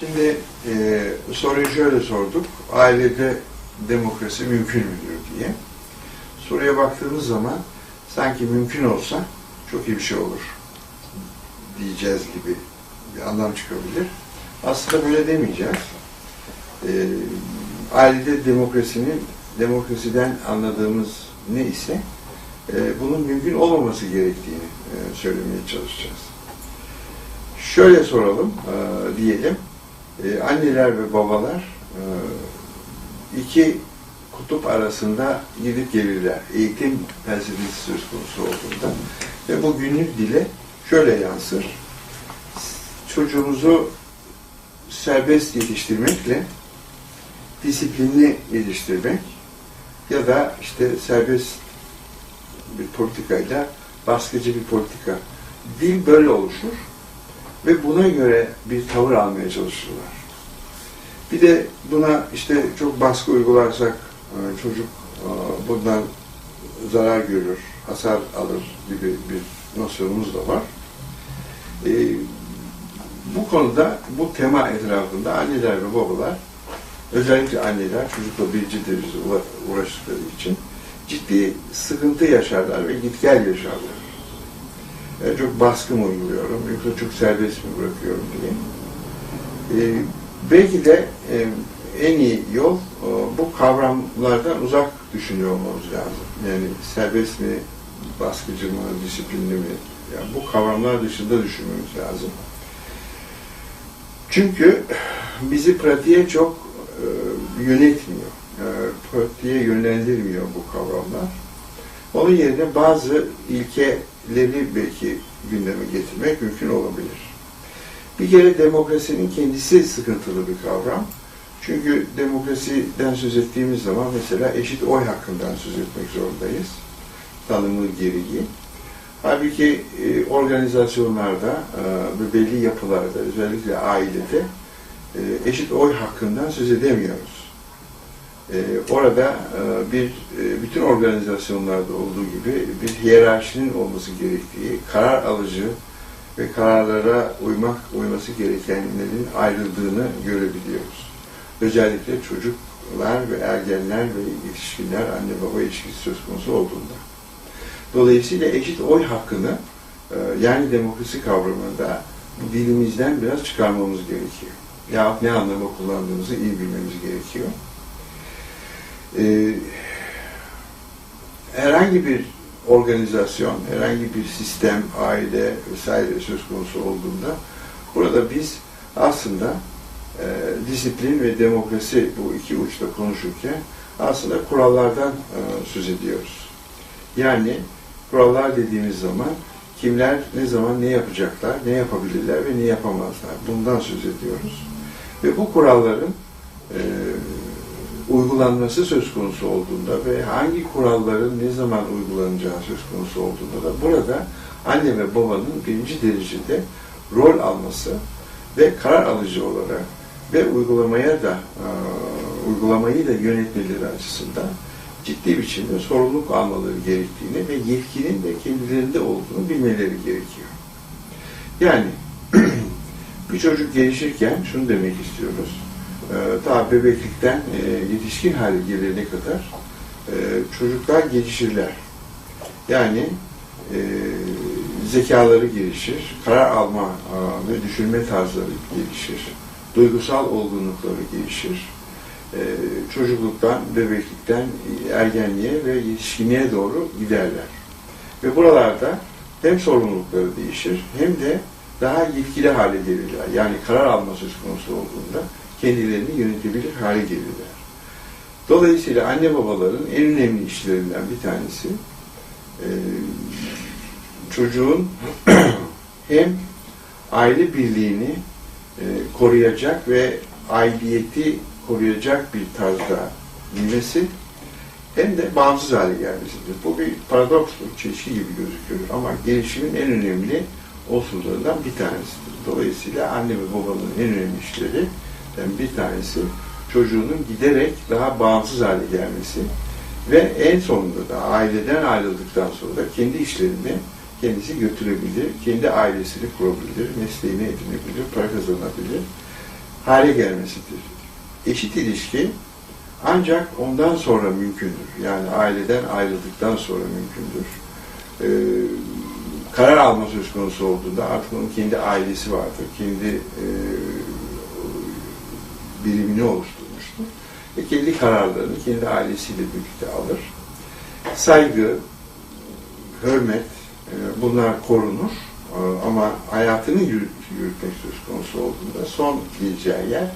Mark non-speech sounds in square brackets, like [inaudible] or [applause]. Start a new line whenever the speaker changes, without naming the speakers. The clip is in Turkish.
Şimdi e, soruyu şöyle sorduk. Ailede demokrasi mümkün müdür diye. Soruya baktığımız zaman sanki mümkün olsa çok iyi bir şey olur diyeceğiz gibi bir anlam çıkabilir. Aslında böyle demeyeceğiz. E, ailede demokrasinin, demokrasiden anladığımız ne ise e, bunun mümkün olmaması gerektiğini e, söylemeye çalışacağız. Şöyle soralım, e, diyelim. E, anneler ve babalar e, iki kutup arasında gidip gelirler. Eğitim felsefesi söz konusu olduğunda. Ve bu günlük dile şöyle yansır. Çocuğumuzu serbest yetiştirmekle disiplinli yetiştirmek ya da işte serbest bir politikayla baskıcı bir politika. Dil böyle oluşur ve buna göre bir tavır almaya çalışırlar. Bir de buna işte çok baskı uygularsak e, çocuk e, bundan zarar görür, hasar alır gibi bir nosyonumuz da var. E, bu konuda, bu tema etrafında anneler ve babalar, özellikle anneler çocukla birinci derecede uğraştıkları için ciddi sıkıntı yaşarlar ve git gel yaşarlar. E, çok baskı mı uyguluyorum, yoksa çok serbest mi bırakıyorum diye. E, belki de e, en iyi yol e, bu kavramlardan uzak düşünüyor olmamız lazım. Yani serbest mi, baskıcı mı, disiplinli mi? Yani bu kavramlar dışında düşünmemiz lazım. Çünkü bizi pratiğe çok yönetmiyor. E, pratiğe yönlendirmiyor bu kavramlar. Onun yerine bazı ilkeleri belki gündeme getirmek mümkün olabilir. Bir kere demokrasinin kendisi sıkıntılı bir kavram. Çünkü demokrasiden söz ettiğimiz zaman mesela eşit oy hakkından söz etmek zorundayız. Tanımı gereği. Halbuki e, organizasyonlarda e, ve belli yapılarda, özellikle ailede e, eşit oy hakkından söz edemiyoruz. E, orada e, bir e, bütün organizasyonlarda olduğu gibi bir hiyerarşinin olması gerektiği, karar alıcı ve kararlara uymak uyması gerekenlerin ayrıldığını görebiliyoruz. Özellikle çocuklar ve ergenler ve yetişkinler anne baba ilişkisi söz konusu olduğunda. Dolayısıyla eşit oy hakkını e, yani demokrasi kavramında dilimizden biraz çıkarmamız gerekiyor. Ya ne anlama kullandığımızı iyi bilmemiz gerekiyor. Ee, herhangi bir organizasyon, herhangi bir sistem, aile vesaire söz konusu olduğunda burada biz aslında e, disiplin ve demokrasi bu iki uçta konuşurken aslında kurallardan e, söz ediyoruz. Yani kurallar dediğimiz zaman kimler ne zaman ne yapacaklar, ne yapabilirler ve ne yapamazlar. Bundan söz ediyoruz. Ve bu kuralların e, uygulanması söz konusu olduğunda ve hangi kuralların ne zaman uygulanacağı söz konusu olduğunda da burada anne ve babanın birinci derecede rol alması ve karar alıcı olarak ve uygulamaya da e, uygulamayı da yönetmeleri açısından ciddi biçimde sorumluluk almaları gerektiğini ve yetkinin de kendilerinde olduğunu bilmeleri gerekiyor. Yani [clears throat] bir çocuk gelişirken şunu demek istiyoruz daha bebeklikten e, yetişkin hale gelene kadar e, çocuklar gelişirler. Yani e, zekaları gelişir, karar alma ve düşünme tarzları gelişir, duygusal olgunlukları gelişir. çocukluktan, bebeklikten ergenliğe ve yetişkinliğe doğru giderler. Ve buralarda hem sorumlulukları değişir hem de daha yetkili hale gelirler. Yani karar alma söz konusu olduğunda kendilerini yönetebilir hale gelirler. Dolayısıyla anne babaların en önemli işlerinden bir tanesi e, çocuğun [clears throat] hem aile birliğini e, koruyacak ve aidiyeti koruyacak bir tarzda bilmesi hem de bağımsız hale gelmesidir. Bu bir paradoks, bir gibi gözüküyor ama gelişimin en önemli unsurlarından bir tanesidir. Dolayısıyla anne ve babanın en önemli işleri bir tanesi çocuğunun giderek daha bağımsız hale gelmesi ve en sonunda da aileden ayrıldıktan sonra da kendi işlerini kendisi götürebilir, kendi ailesini kurabilir, mesleğini edinebilir, para kazanabilir. hale gelmesidir. Eşit ilişki ancak ondan sonra mümkündür. Yani aileden ayrıldıktan sonra mümkündür. Ee, karar alma söz konusu olduğunda artık onun kendi ailesi vardır. Kendi e, birimini oluşturmuştur. Ve kendi kararlarını kendi ailesiyle birlikte alır. Saygı, hürmet, e, bunlar korunur. E, Ama hayatını yürü- yürütmek söz konusu olduğunda son gideceği yer